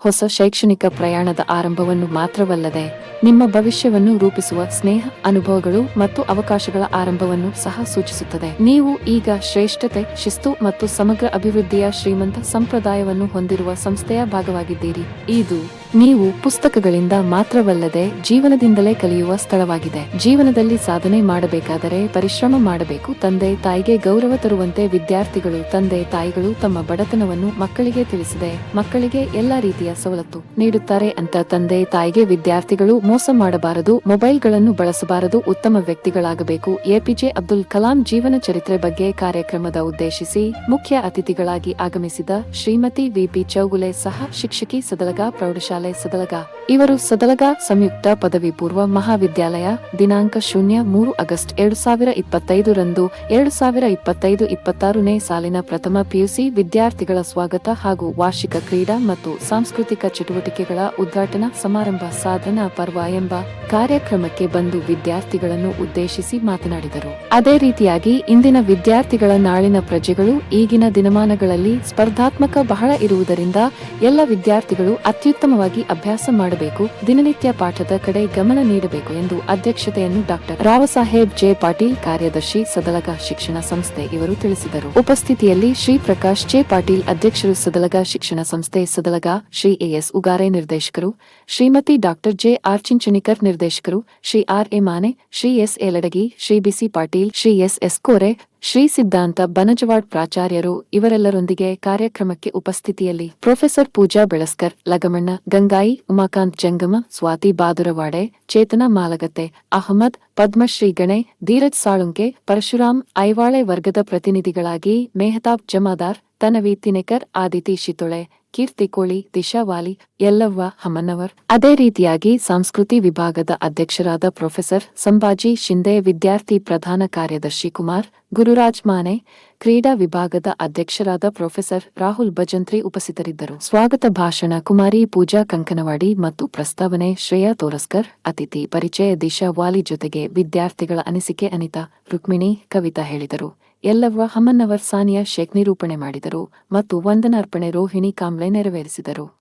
ಹೊಸ ಶೈಕ್ಷಣಿಕ ಪ್ರಯಾಣದ ಆರಂಭವನ್ನು ಮಾತ್ರವಲ್ಲದೆ ನಿಮ್ಮ ಭವಿಷ್ಯವನ್ನು ರೂಪಿಸುವ ಸ್ನೇಹ, ಅನುಭವಗಳು ಮತ್ತು ಅವಕಾಶಗಳ ಆರಂಭವನ್ನು ಸಹ ಸೂಚಿಸುತ್ತದೆ. ನೀವು ಈಗ ಶ್ರೇಷ್ಠತೆ, ಶಿಸ್ತು ಮತ್ತು ಸಮಗ್ರ ಅಭಿವೃದ್ಧಿಯ ಶ್ರೀಮಂತ ಸಂಪ್ರದಾಯವನ್ನು ಹೊಂದಿರುವ ಸಂಸ್ಥೆಯ ಭಾಗವಾಗಿದ್ದೀರಿ. ಇದು ನೀವು ಪುಸ್ತಕಗಳಿಂದ ಮಾತ್ರವಲ್ಲದೆ ಜೀವನದಿಂದಲೇ ಕಲಿಯುವ ಸ್ಥಳವಾಗಿದೆ. ಜೀವನದಲ್ಲಿ ಸಾಧನೆ ಮಾಡಬೇಕಾದರೆ ಪರಿಶ್ರಮ ಮಾಡಬೇಕು. ತಂದೆ ತಾಯಿಗೆ ಗೌರವ ತರುವಂತೆ ವಿದ್ಯಾರ್ಥಿಗಳು, ತಂದೆ ತಾಯಿಗಳು ತಮ್ಮ ಬಡತನವನ್ನು ಮಕ್ಕಳಿಗೆ ತಿಳಿಸಿದೆ, ಮಕ್ಕಳಿಗೆ ಎಲ್ಲಾ ರೀತಿಯ ಸವಲತ್ತು ನೀಡುತ್ತಾರೆ ಅಂತ ತಂದೆ ತಾಯಿಗೆ ವಿದ್ಯಾರ್ಥಿಗಳು ಮೋಸ ಮಾಡಬಾರದು, ಮೊಬೈಲ್ಗಳನ್ನು ಬಳಸಬಾರದು, ಉತ್ತಮ ವ್ಯಕ್ತಿಗಳಾಗಬೇಕು. ಎಪಿಜೆ ಅಬ್ದುಲ್ ಕಲಾಂ ಜೀವನ ಚರಿತ್ರೆ ಬಗ್ಗೆ ಕಾರ್ಯಕ್ರಮದ ಉದ್ದೇಶಿಸಿ ಮುಖ್ಯ ಅತಿಥಿಗಳಾಗಿ ಆಗಮಿಸಿದ ಶ್ರೀಮತಿ ವಿಪಿ ಚೌಗುಲೆ ಸಹ ಶಿಕ್ಷಕಿ ಸದಲಗ ಪ್ರೌಢಶಾಲೆ ಸದಲಗ. ಇವರು ಸದಲಗ ಸಂಯುಕ್ತ ಪದವಿ ಪೂರ್ವ ಮಹಾವಿದ್ಯಾಲಯ, ದಿನಾಂಕ ಶೂನ್ಯ ಮೂರು ಆಗಸ್ಟ್ ಎರಡು ಸಾವಿರ ಇಪ್ಪತ್ತೈದರಂದು ಎರಡು ಸಾವಿರ ಇಪ್ಪತ್ತೈದು ಇಪ್ಪತ್ತಾರನೇ ಸಾಲಿನ ಪ್ರಥಮ ಪಿಯುಸಿ ವಿದ್ಯಾರ್ಥಿಗಳ ಸ್ವಾಗತ ಹಾಗೂ ವಾರ್ಷಿಕ ಕ್ರೀಡಾ ಮತ್ತು ಸಾಂಸ್ಕೃತಿಕ ಚಟುವಟಿಕೆಗಳ ಉದ್ಘಾಟನಾ ಸಮಾರಂಭ ಸಾಧನಾ ಪರ್ವ ಎಂಬ ಕಾರ್ಯಕ್ರಮಕ್ಕೆ ಬಂದು ವಿದ್ಯಾರ್ಥಿಗಳನ್ನು ಉದ್ದೇಶಿಸಿ ಮಾತನಾಡಿದರು. ಅದೇ ರೀತಿಯಾಗಿ ಇಂದಿನ ವಿದ್ಯಾರ್ಥಿಗಳ ನಾಳಿನ ಪ್ರಜೆಗಳು ಈಗಿನ ದಿನಮಾನಗಳಲ್ಲಿ ಸ್ಪರ್ಧಾತ್ಮಕ ಬಹಳ ಇರುವುದರಿಂದ ಎಲ್ಲ ವಿದ್ಯಾರ್ಥಿಗಳು ಅತ್ಯುತ್ತಮವಾಗಿ ಅಭ್ಯಾಸ ಮಾಡಬೇಕು, ದಿನನಿತ್ಯ ಪಾಠದ ಕಡೆ ಗಮನ ನೀಡಬೇಕು ಎಂದು ಅಧ್ಯಕ್ಷತೆಯನ್ನು ಡಾಕ್ಟರ್ ರಾವಸಾಹೇಬ್ ಜೆ. ಪಾಟೀಲ್, ಕಾರ್ಯದರ್ಶಿ, ಸದಲಗ ಶಿಕ್ಷಣ ಸಂಸ್ಥೆ ಇವರು ತಿಳಿಸಿದರು. ಉಪಸ್ಥಿತಿಯಲ್ಲಿ ಶ್ರೀ ಪ್ರಕಾಶ್ ಜೆ. ಪಾಟೀಲ್ ಅಧ್ಯಕ್ಷರು, ಸದಲಗ ಶಿಕ್ಷಣ ಸಂಸ್ಥೆ ಸದಲಗ ಶ್ರೀ ಎಎಸ್ ಉಗಾರೆ ನಿರ್ದೇಶಕರು, Shrimati doctor J. R. Chinchanikar ನಿರ್ದೇಶಕರು, Shri R. A. Mane, Shri S. Yaladagi Shri B C Patil, Shri S. S. Kore Shri Siddhanta Banajwad ಪ್ರಾಚಾರ್ಯರು ಇವರೆಲ್ಲರೊಂದಿಗೆ ಕಾರ್ಯಕ್ರಮಕ್ಕೆ ಉಪಸ್ಥಿತಿಯಲ್ಲಿ ಪ್ರೊಫೆಸರ್ ಪೂಜಾ ಬೆಳಸ್ಕರ್, ಲಗಮಣ್ಣ ಗಂಗಾಯಿ, ಉಮಾಕಾಂತ್ ಜಂಗಮ, ಸ್ವಾತಿ ಬಾದುರವಾಡೆ, ಚೇತನ ಮಾಲಗತ್ತೆ, ಅಹಮದ್, ಪದ್ಮಶ್ರೀ ಗಣೆ, ಧೀರಜ್ ಸಾಳುಂಕೆ, ಪರಶುರಾಮ್, ಐವಾಳೆ ವರ್ಗದ ಪ್ರತಿನಿಧಿಗಳಾಗಿ ಮೆಹತಾಬ್ ಜಮಾದಾರ್, ತನವಿ ತಿನೇಕರ್, ಆದಿತಿ ಶಿತೊಳೆ ಕೀರ್ತಿ ಕೋಳಿ ದಿಶಾವಾಲಿ ಯಲ್ಲವ್ವ, ಹಮನವರ್. ಅದೇ ರೀತಿಯಾಗಿ ಸಂಸ್ಕೃತಿ ವಿಭಾಗದ ಅಧ್ಯಕ್ಷರಾದ ಪ್ರೊಫೆಸರ್ ಸಂಭಾಜಿ ಶಿಂದೆ, ವಿದ್ಯಾರ್ಥಿ ಪ್ರಧಾನ ಕಾರ್ಯದರ್ಶಿ ಕುಮಾರ್, ಗುರುರಾಜ್ ಮಾನೆ, ಕ್ರೀಡಾ ವಿಭಾಗದ ಅಧ್ಯಕ್ಷರಾದ ಪ್ರೊಫೆಸರ್ ರಾಹುಲ್ ಭಜಂತ್ರಿ ಉಪಸ್ಥಿತರಿದ್ದರು. ಸ್ವಾಗತ ಭಾಷಣ ಕುಮಾರಿ ಪೂಜಾ ಕಂಕನವಾಡಿ ಮತ್ತು ಪ್ರಸ್ತಾವನೆ ಶ್ರೇಯಾ ತೋರಸ್ಕರ್. ಅತಿಥಿ ಪರಿಚಯ ದಿಶಾ ವಾಲಿ ಜೊತೆಗೆ ವಿದ್ಯಾರ್ಥಿಗಳ ಅನಿಸಿಕೆ ಅನಿತಾ, ರುಕ್ಮಿಣಿ, ಕವಿತಾ ಹೇಳಿದರು. ಎಲ್ಲವ್ವ ಹಮ್ಮನವರ್ ಸಾನಿಯಾ ಶೇಖ್ ನಿರೂಪಣೆ ಮಾಡಿದರು ಮತ್ತು ವಂದನಾರ್ಪಣೆ ರೋಹಿಣಿ ಕಾಂಬ್ಳೆ ನೆರವೇರಿಸಿದರು.